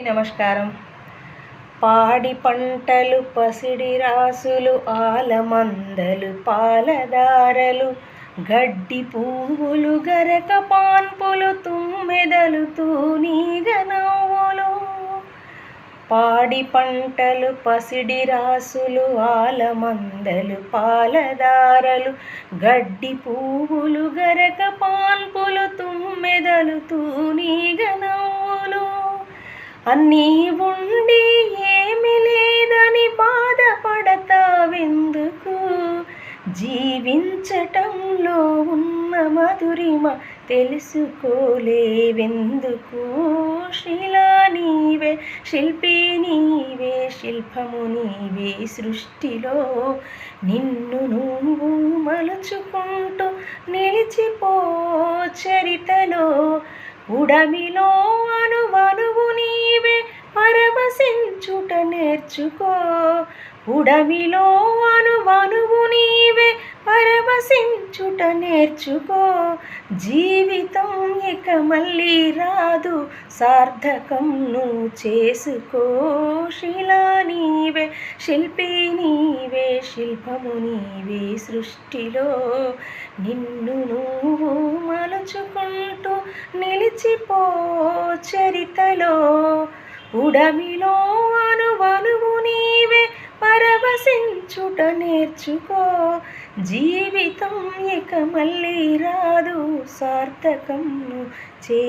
నమస్కారం. పాడి పంటలు పసిడి రాసులు ఆలమందలు పాలదారలు గడ్డి పువ్వులు గరక పాన్పులు తుమ్మెదలు తూనీగనవులు పాడి పంటలు పసిడి రాసులు ఆలమందలు పాలదారలు గడ్డి పువ్వులు గరక పాన్పులు అన్నీ ఉండి ఏమి లేదని బాధపడతావెందుకు? జీవించటంలో ఉన్న మధురిమ తెలుసుకోలేవెందుకు? శిలా నీవే శిల్పి నీవే శిల్పము నీవే సృష్టిలో. నిన్ను నువ్వు మలుచుకుంటూ నిలిచిపో చరితలో. ఉడమిలో అనువనువు నీ నేర్చుకో ఉడమిలో అనువనువు నీవే పరవశించుట నేర్చుకో. జీవితం ఇక మళ్ళీ రాదు సార్థకం నువ్వు చేసుకో. శిలా నీవే శిల్పి నీవే శిల్పము నీవే సృష్టిలో. నిన్ను నువ్వు మలుచుకుంటూ నిలిచిపో చరితలో. ఉడమిలో పరవశించుట నేర్చుకో. జీవితం ఇక మళ్ళీ రాదు. సార్థకం చేసి